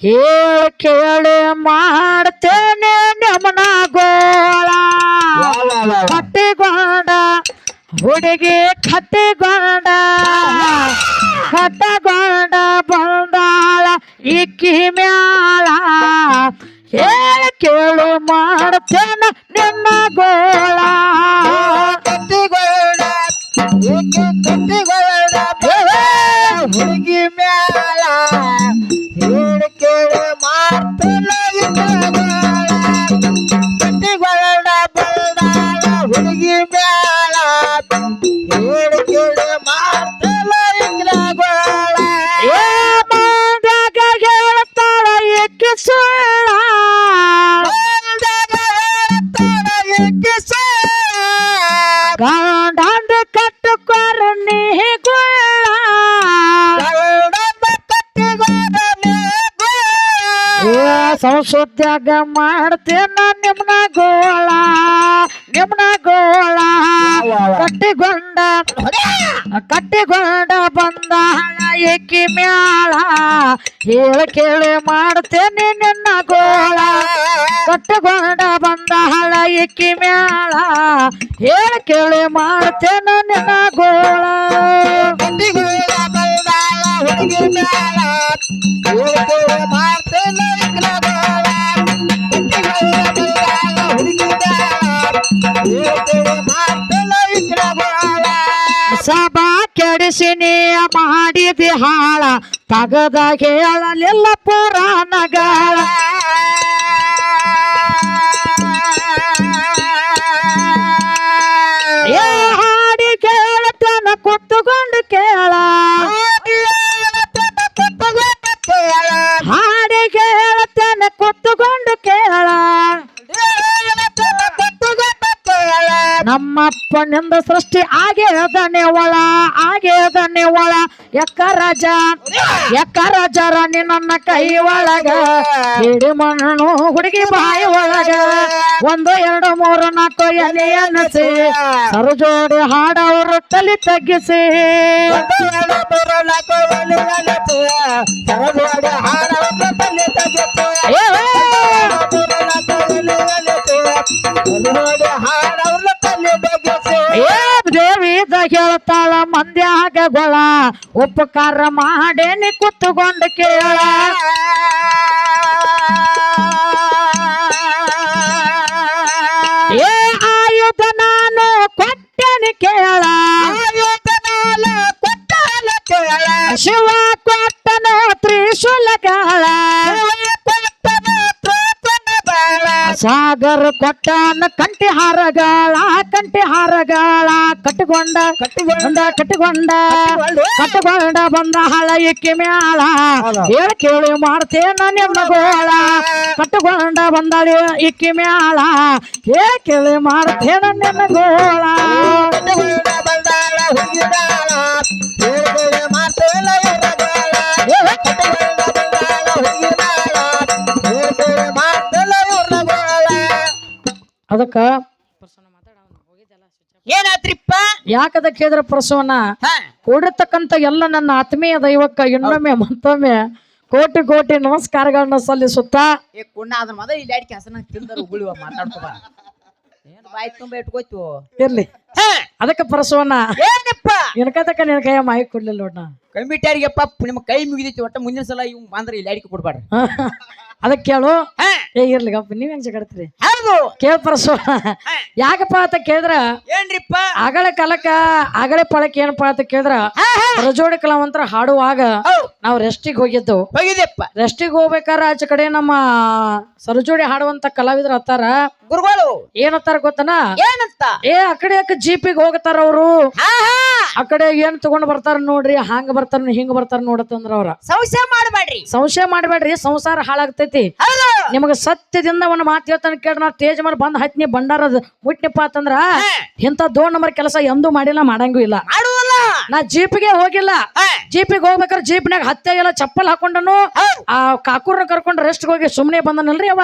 ಹೇಳ ಕೇಳಿ ಮಾಡ್ತೇನೆ ನಮನ ಗೋಳ? ಕಟ್ಟಿಕೊಂಡ ಹುಡುಗಿ ಕಟ್ಟಿಕೊಂಡ ಕಟ್ಟಕೊಂಡ ಬಂದಾಳ ಇಕ್ಕಿ ಮ್ಯಾಳ ಗಂಡಂದ ಕಟ್ಟುಕೊರ ನೀ ಗುಳ್ಳ ಗರುಡನ ಕಟ್ಟಿಗೋಡನೆ ಗೋಳ. ಏ ಸಂಸತ್ಯಾಗ ಮಾಡ್ತೇನ ನಿಮ್ನ ಗೋಳ ನಿಮ್ನ ಗೋಳ ಕಟ್ಟಿಗೊಂಡ ಕಟ್ಟಿಗೊಂಡ ಬಂದ ಏಕಿ ಮ್ಯಾಳ ಹೇಳ ಕೇಳಿ ಮಾಡ್ತೇನೆ ನಿನ್ನ ಗೋಳ. ಕಟ್ಟಗೊಂಡ ಬಂದ ಹಳ ಎಕ್ಕಿ ಮ್ಯಾಳ. ಹೇಳ ಕೇಳಿ ಮಾಡ್ತೇನೆ ನಿನ್ನ ಗೋಳ. ಕಟ್ಟಿಗೋಳ ಬಲ್ದಾಳ ಹುಡುಗಿ ಮ್ಯಾಲ ಹೇಳ್ಕೊಳ ಮಾಡ್ತೇನೆ ಇಂದ್ರಗೋಳ. ಕಟ್ಟಿಗೋಳ ಬಲ್ದಾಳ ಹುಡುಗಿ ಮ್ಯಾಲ ಹೇಳ್ಕೊಳ ಮಾಡ್ತೇನೆ ಇಂದ್ರಗೋಳ. ಸಭಾ ಕೆಡಿಸಿನಿ ಮಾಡಿದಿ ಹಾಳ. ತಗದ ಹೇಳಲಿಲ್ಲ ಪುರಾಣಗಳ ನಮ್ಮಪ್ಪನಿಂದ ಸೃಷ್ಟಿ ಆಗ್ಯದನೆ ಒಳ ಆಗ್ಯದನೆ ಒಳ. ಎಕ್ಕ ರಾಜ ಎಕ್ಕ ರಾಜರ ನನ್ನ ಕೈ ಒಳಗ. ಹಿಡಿ ಮಣ್ಣು ಹುಡುಗಿ ಬಾಯಿ ಒಳಗ. ಒಂದು ಎರಡು ಮೂರು ನಾಲ್ಕು ಎಲೆ ಎನಸಿ. ಸರು ಜೋಡಿ ಹಾಡವರು ತಲೆ ತಗ್ಗಿಸಿ. ಏ, ಏ ಹೇಳ್ತಾಳ ಮಂದ್ಯಾಗ ಗೊಳ ಉಪಕಾರ ಮಾಡೇನಿ ಕುತ್ತುಕೊಂಡು ಕೇಳ. ಏ ಆಯುಧ ನಾನು ಕೊಟ್ಟೆನಿ ಕೇಳ. ಶಿವ ಕೊಟ್ಟನು ಸಾಗರ್ ಕೊಟ್ಟನ ಕಂಟಿ ಹಾರಗಾಳ ಕಂಟಿ ಹಾರಗಾಳ ಕಟ್ಟಿಕೊಂಡ ಕಟ್ಟಿಕೊಂಡ ಕಟ್ಟಿಕೊಂಡ ಕಟ್ಟಿಕೊಂಡ. ಬಂದ ಹಳ ಇಕ್ಕಿ ಮ್ಯಾಳ ಹೇಳ ಕೇಳಿ ಮಾಡ್ತೇನ ನಿಮ್ಮ ಗೋಳ. ಕಟ್ಟಿಕೊಂಡ ಬಂದ ಇಕ್ಕಿ ಮ್ಯಾಳ ಹೇಳ ಕೇಳಿ ಮಾಡ್ತೇನ ನಿಮ್ಮ ಗೋಳ. ಅದಕ್ಕ ಏನಾತ್ರಿಪ್ಪ? ಯಾಕದ ಕೇಳಿದ್ರ ಪ್ರಸವನ? ಹಾ. ಕೂಡಿರ್ತಕ್ಕಂಥ ಎಲ್ಲ ನನ್ನ ಆತ್ಮೀಯ ದೈವಕ್ಕ ಇನ್ನೊಮ್ಮೆ ಮತ್ತೊಮ್ಮೆ ಕೋಟಿ ಕೋಟಿ ನಮಸ್ಕಾರಗಳನ್ನ ಸಲ್ಲಿಸುತ್ತಾ. ಏ ಕುಣ್ಣ ಅದ್ರ ಮೊದಲ ಇಲ್ಲಿ ಅಡಿಕೆ ಹಸನ ತಿಂದರು ಉಗುಳಿವ ಏನ್ ಬಾಯಿ ತುಂಬ ಇಟ್ಕೋಯ್ತು ಇರ್ಲಿ. ಅದಕ್ಕೆ ಪ್ರಸವನ ಏನಪ್ಪ? ಇನ್ಕತಕ್ಕ ನಿನ್ ಕೈಯ ಮಾಯಿ ಕೊಡ್ಲಿಲ್ಲ ನೋಡ ಕಮಿಟಿಯಾರಿಗೆಪ್ಪ ನಿಮ್ಮ ಕೈ ಮುಗಿದೈತಿ ಒಟ್ಟ ಮುಂದಿನ ಸಲ ಇವ್ ಬಂದ್ರೆ ಇಲ್ಲಿ ಅಡಿಕೆ ಕೊಡ್ಬಾರ್ದು. ಅದಕ್ಕೆ ಕೇಳು. ಹಾ. ಏ ಇರ್ಲಿ ಗಪ್ಪ ನೀವ್ ಹೆಂಗ್ ಜಗಡ್ತೀರಿ ಹೌದು. ಕೇಳ ಪ್ರಸವನ ಯಾಕಪ್ಪ ಅಂತ ಕೇಳಿದ್ರ? ಏನ್ರಿಪ್ಪ? ಅಗಳ ಕಲಕ ಅಗಳೆ ಪಳಕ್ ಏನಪ್ಪಾ ಅಂತ ಕೇಳಿದ್ರ? ರಜೋಡಿ ಕಲಾವಂತರ ಹಾಡುವಾಗ ಹೌದು. ನಾವು ರೆಸ್ಟಿಗೆ ಹೋಗಿದ್ದು. ಹೋಗಿದ್ದೆಪ್ಪ ರೆಸ್ಟಿಗೆ ಹೋಗ್ಬೇಕಾರ ಆಚೆ ಕಡೆ ನಮ್ಮ ಸರಜೋಡಿ ಹಾಡುವಂತ ಕಲಾವಿದ್ರ ಹತ್ತಾರ. ಗುರುಗಳು. ಏನತ್ತಾರ ಗೊತ್ತನ? ಏನಂತ? ಏ ಆ ಕಡೆ ಯಾಕೆ ಜೀಪಿಗೆ ಹೋಗ್ತಾರ ಅವರು? ಆ ಕಡೆ ಏನ್ ತಗೊಂಡ್ ಬರ್ತಾರ ನೋಡ್ರಿ ಹಂಗ ಬರ್ತಾರ ಹಿಂಗ ಬರ್ತಾರ ನೋಡತ್ತಂದ್ರ ಅವ್ರ. ಸಂಶಯ ಮಾಡಬೇಡ್ರಿ. ಸಂಶಯ ಮಾಡ್ಬೇಡ್ರಿ ಸಂಸಾರ ಹಾಳಾಗ್ತೈತಿ. ನಿಮಗ ಸತ್ಯದಿಂದ ಒಂದ್ ಮಾತು ಹೇಳ್ತಾನೆ ಕೇಳಿ ನಾ ಸ್ಟೇಜ್ ಮೇಲೆ ಬಂದ್ ಹತ್ನಿ ಬಂಡಾರದ ಮುಟ್ನಿಪ್ಪ ಅಂತಂದ್ರ ಇಂತ ದೋ ನಂಬರ್ ಕೆಲಸ ಎಂದೂ ಮಾಡಿಲ್ಲ ಮಾಡಂಗೂ ಇಲ್ಲ. ನಾ ಜೀಪ್ಗೆ ಹೋಗಿಲ್ಲ. ಜೀಪಿಗೆ ಹೋಗ್ಬೇಕಾದ್ರೆ ಜೀಪ್ನಾಗ ಹತ್ತೆ ಎಲ್ಲ ಚಪ್ಪಲ್ ಹಾಕೊಂಡನು. ಆ ಕಾಕೂರ್ನ ಕರ್ಕೊಂಡು ರೆಸ್ಟ್ ಹೋಗಿ ಸುಮ್ನೆ ಬಂದನಲ್ರಿ ಅವ?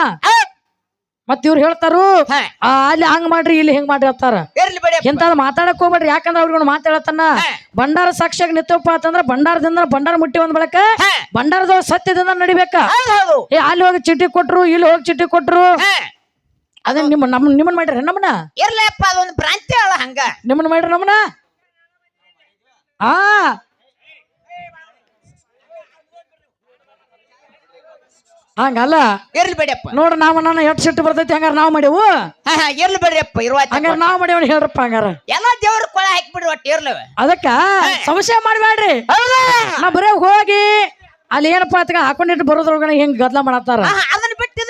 ಮತ್ ಇವ್ರು ಹೇಳ್ತಾರು ಆ, ಅಲ್ಲಿ ಹಂಗ್ ಮಾಡ್ರಿ ಇಲ್ಲಿ ಹಿಂಗ್ ಮಾಡ್ರಿ ಅಂತಾರ. ಇರ್ಲಿ ಬಿಡಿ ಇಂಥದ್ ಮಾತಾಡಕ್ ಹೋಗ್ಬೇಡ್ರಿ ಯಾಕಂದ್ರ ಅವ್ರಿಗೆ ಬಂಡಾರ ಭಂಡಾರ ಸಾಕ್ಷಿಯಾಗಿ ನಿಂತಪ್ಪ ಅಂತಂದ್ರ ಭಂಡಾರದಿಂದ ಭಂಡಾರ ಮುಟ್ಟಿ ಒಂದ್ ಬಳಕ ಹಾ. ಭಂಡಾರದ ಸತ್ಯದಿಂದ ನಡಿಬೇಕ? ಹೌದ್ ಹೌದು. ಏ ಅಲ್ಲಿ ಹೋಗಿ ಚಿಟ್ಟಿ ಕೊಟ್ರು ಇಲ್ಲಿ ಹೋಗಿ ಚಿಟ್ಟಿ ಕೊಟ್ರು. ಹಾ. ಅದನ್ನ ನಿಮ್ಮ ನಮ್ ನಿಮ್ಮನ್ ಮಾಡ್ರಿ ನಮ್ಮನ ಇರ್ಲಪ್ಪ ಅದೊಂದು ಭ್ರಾಂತಿ ಅಲ್ಲ ಹಂಗ. ನಿಮ್ಮನ್ ಮಾಡ್ರಿ ನಮ್ಮನ ಆ. ಹಂಗಲ್ಲ. ಇರ್ಲಿ ಬೇಡಿಯಪ್ಪ ನೋಡ ನಾವು ನನ್ನ ಎಟ್ ಸಿಟ್ಟು ಬರ್ತೈತಿ ಹಂಗಾರ ನಾವ್ ಮಾಡೇವು? ಹಾ ಹಾ ಇರ್ಲಿ ಬಿಡ್ರಿಯಪ್ಪ ಇರುವ ಹಂಗಾರ ನಾವ್ ಮಾಡೇವ್ ಹೇಳ್ರಪ್ಪ ಹಂಗಾರ? ಎಲ್ಲ ದೇವ್ರ ಕೊಳ ಹಾಕ್ಬಿಡ್ರಿ ಒಟ್ಟು ಇರ್ಲವ ಅದಕ್ಕ ಸಮಸ್ಯೆ ಮಾಡ್ಬೇಡ್ರಿ. ನಾ ಬರೇ ಹೋಗಿ ಅಲ್ಲಿ ಏನಪ್ಪ ಅಂತ ಹಾಕೊಂಡಿಟ್ಟು ಬರೋದ್ರೊಳಗನೆ ಹೆಂಗ್ ಗದ್ಲ ಮಾಡತ್ತಾರ?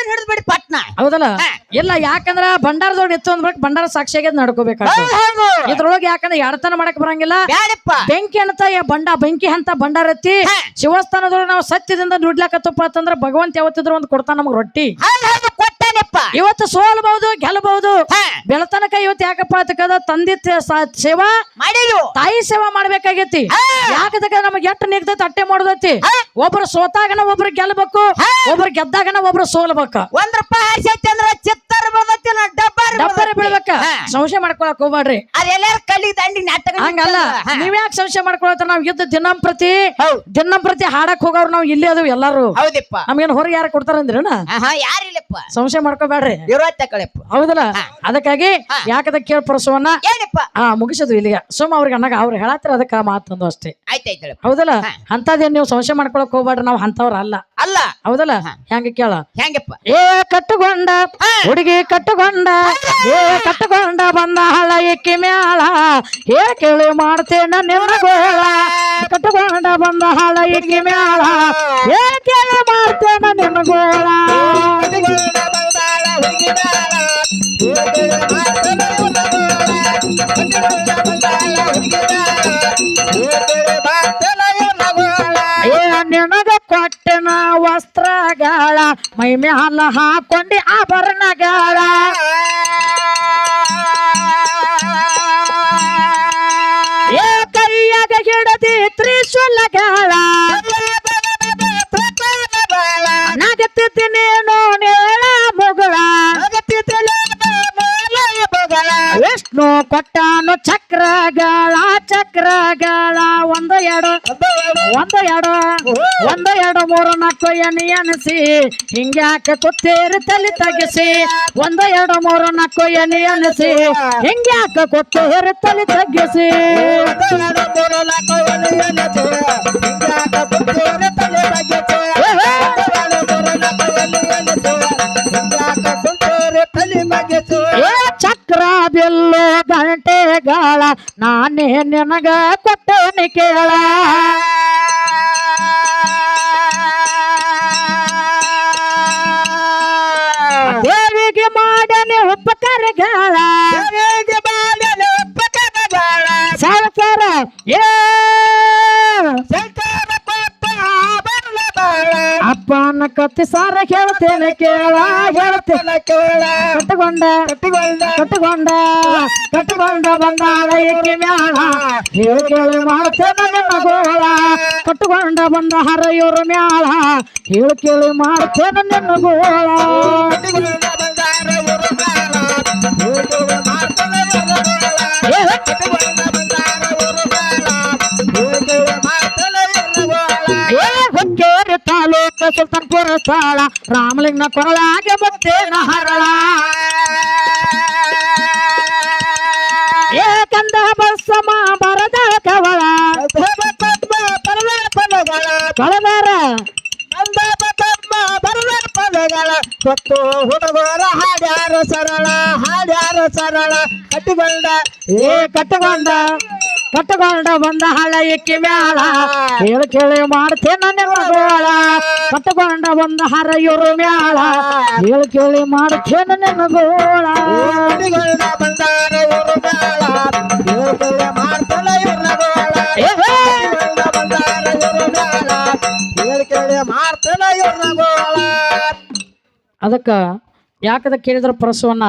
ಹಿಡಿದು ಬಿಡಿ ಪಟ್ನ. ಹೌದಲ್ಲ? ಹಾ. ಇಲ್ಲ ಯಾಕಂದ್ರ ಭಂಡಾರದೊಳಗೆ ನಿತ್ತು ಅಂದ್ಬಿಟ್ಟು ಭಂಡಾರ ಸಾಕ್ಷಿಯಾಗಿ ನಡ್ಕೋಬೇಕಾಗ್ತದೆ ಹೌದು ಇದ್ರೊಳಗೆ ಯಾಕಂದ್ರೆ ಎಡತನ ಮಾಡಕ್ ಬರಂಗಿಲ್ಲ. ಬ್ಯಾಡಪ್ಪ. ಬೆಂಕಿ ಅಂತ ಯ- ಬಂಡ ಬೆಂಕಿ ಅಂತ ಭಂಡಾರ ಎತ್ತಿ. ಶಿವಸ್ಥಾನದೊಳಗೆ ನಾವು ಸತ್ಯದಿಂದ ದುಡ್ಲಾಕತ್ತಪ್ಪ ಅಂತಂದ್ರ ಭಗವಂತ ಯಾವತ್ತಿದ್ರು ಒಂದು ಕೊಡ್ತಾನ ನಮ್ಗೆ ರೊಟ್ಟಿ. ಹೌದ್ ಇವತ್ತು ಸೋಲಬಹುದು ಗೆಲ್ಲಬಹುದು. ಹಾ. ಬೆಳತನಕ ಇವತ್ತು ಯಾಕಪ್ಪ ಅಂತಕ್ಕದ ತಂದೆ ತ- ಸ- ಸೇವಾ ಮಾಡಿದ್ವು ತಾಯಿ ಸೇವಾ ಮಾಡ್ಬೇಕಾಗೈತಿ. ಹಾ. ಯಾಕಂದ್ರೆ ನಮಗೆ ಎಷ್ಟು ನಿಗದ ತಟ್ಟೆ ಮಾಡೋದೈತಿ. ಹಾ. ಒಬ್ರು ಸೋತಾಗನ ಒಬ್ರು ಗೆಲ್ಬೇಕು ಹಾ. ಒಬ್ರು ಗೆದ್ದಾಗನ ಒಬ್ರು ಸೋಲ್ಬೇಕು. ಒಂದ್ ರೂಪಾಯಿ ಹರ್ಸೈತಿ ಅಂದ್ರ ಚಿತ್ತರ ಬರ್ತೈತಿ ಬೀಳ್ಬೇಕ. ಸಂಶಯ ಮಾಡ್ಕೊಳಕ್ ಹೋಗ್ಬೇಡ್ರಿ. ಅದೆಲ್ಲಾರ ಕಲ್ಲಿ ದಂಡಿ ನಾಟಕ ಹಂಗಲ್ಲ. ನೀವ್ ಯಾಕೆ ಸಂಶಯ ಮಾಡ್ಕೊಳತ್ತ ನಾವ್ ಯುದ್ಧ ದಿನಂಪ್ರತಿ ದಿನಂಪ್ರತಿ ಹಾಡಕ್ ಹೋಗೋರು ನಾವ್ ಇಲ್ಲೇ ಅದು ಎಲ್ಲಾರು. ಹೌದಪ್ಪ. ನಮ್ಗೇನ್ ಹೊರಗೆ ಯಾರು ಕೊಡ್ತಾರಂದ್ರನ ಯಾರಿಲ್ಲಪ್ಪ. ಸಂಶಯ ಮಾಡ್ಕೋಬೇಡ್ರಿ. ಹೌದಲ್ಲ? ಅದಕ್ಕಾಗಿ. ಯಾಕದ ಕೇಳ ಪ್ರಸವನ್ನ ಏನಪ್ಪ? ಹಾ ಮುಗಿಸೋದು ಇಲ್ಲಿಗೆ. ಸುಮ್ ಅವ್ರಿಗೆ ಅನ್ನಾಗ ಅವ್ರು ಹೇಳತ್ತಾರ ಅದಕ್ಕ ಮಾತಂದು ಅಷ್ಟೇ. ಹೌದಲ್ಲ. ಅಂತದೇನ್ ನೀವು ಸಂಶಯ ಮಾಡ್ಕೊಳಕ್ ಹೋಗ್ಬೇಡ್ರಿ ನಾವ್ ಅಂತವ್ರ ಅಲ್ಲ. ಅಲ್ಲ. ಹೌದಲ್ಲ. ಹೆಂಗ ಕೇಳ? ಹೆಂಗಪ್ಪ ಏ ಕಟ್ಟುಕೊಂಡ ಹುಡುಗಿ ಕಟ್ಟುಕೊಂಡ ಏ ಕಟ್ಟಕೊಂಡ ಬಂದ ಹಳ ಇಕ್ಕಿ ಮ್ಯಾಳ ಏ ಕೇಳಿ ಮಾಡ್ತೇನ ನಿಮ್ಮ ಗೋಳ. ಕಟ್ಟಕೊಂಡ ಬಂದ ಹಳ ಇಕ್ಕಿ ಮ್ಯಾಳ ಏ ಕೇಳಿ ಮಾಡ್ತೇನ ನಿಮ್ಮ ಏ ನಿನಗ ಕೊಟ್ಟೆನ ವಸ್ತ್ರಗಳ ಮೈ ಮ್ಯಾಲ ಹಾಕೊಂಡಿ ಆಭರಣಗಳ ತ್ರಿಶೂಲಗಳ. ನಗತ್ತಿದ್ದೀನೇನೋ ನೇಳ ಮುಗಳ. ವಿಷ್ಣು ಕೊಟ್ಟಾನು ಚಕ್ರಗಳ. ಎರಡು, ಒಂದು ಎರಡು ಒಂದು ಎರಡು ಮೂರು ನಾಲ್ಕು ಎನಿ ಎಣಿಸಿ ಹಿಂಗ್ಯಾಕೆ ಕುತ್ತೇರಿ ತಲೆ ತಗ್ಗಿಸಿ. ಒಂದು ಎರಡು ಮೂರು ನಾಲ್ಕು ಎನಿ ಎಣಿಸಿ ಹಿಂಗ್ಯಾಕೆ ಕುತ್ತೇರಿ ತಲೆ ತಗ್ಗಿಸಿ. ಚಕ್ರ ಬಿಲ್ಲು ಗಂಟೆಗಳ, ನಾನೇ ನಿನಗ ಕೊಟ್ಟೇನೆ ಕೇಳ. ಉಪಕಾರಗಳ ಸರ್ಕಾರ ಏ ಅಪ್ಪನ ಕತ್ತಿ ಸಾರ ಹೇಳ್ತೇನೆ ಕೇಳ ಹೇಳ್ತೇನೆ ಕಟ್ಟಗೊಂಡ ಕಟ್ಟಗೊಂಡ ಕಟ್ಟಗೊಂಡ ಬಂದಾಳ ಏಕೆ ಮ್ಯಾಳ ಹೇಳಿ ಕೇಳಿ ಮಾಡ್ತೇನೆ ನಿನ್ನ ಗೋಳ ಕಟ್ಟಗೊಂಡ ಬಂದ ಹರೆಯೂರು ಮ್ಯಾಳ ಹೇಳಿ ಕೇಳಿ ಮಾಡ್ತೇನೆ ನಿನ್ನ ಗೋಳ ಏ, ಏ ಹುಕ್ಕೇರಿ ತಾಲೂಕ ಸುಲ್ತಾನ್ಪುರ ಸ್ಥಳ ರಾಮಲಿಂಗ ಕೊರಳಾಗೆ ಮುತ್ತೇನ ಹರಳ. ಕೊತ್ತು ಹುಡುಗರ ಹಾಡ್ಯಾರ ಸರಳ ಹಾಡ್ಯಾರ ಸರಳ. ಕಟ್ಟಿಕೊಂಡ ಏ ಕಟ್ಟಿಕೊಂಡ ಕಟ್ಟಗೊಂಡ ಬಂದ ಹಳ ಇಕ್ಕಿ ಮ್ಯಾಳ ಹೇಳಿ ಕೇಳಿ ಮಾಡ್ತೇನ ನಿಮ್ಮ ಗೋಳ ಕಟ್ಟಗೊಂಡ ಬಂದ ಹರೆಯೂರು ಮ್ಯಾಳ ಹೇಳಿ ಕೇಳಿ ಮಾಡ್ತೇನ ನಿನ್ನ ಗೋಳ ಬಂದಾರ ಇವರು ಮೇಳ ಇವ್ರನ್ನ ಗೋಳ ಬಂದಾರ ಇವರು ಮೇಳ ಅದಕ್ಕ ಯಾಕದ ಕೇಳಿದ್ರ ಪ್ರಸವನ್ನ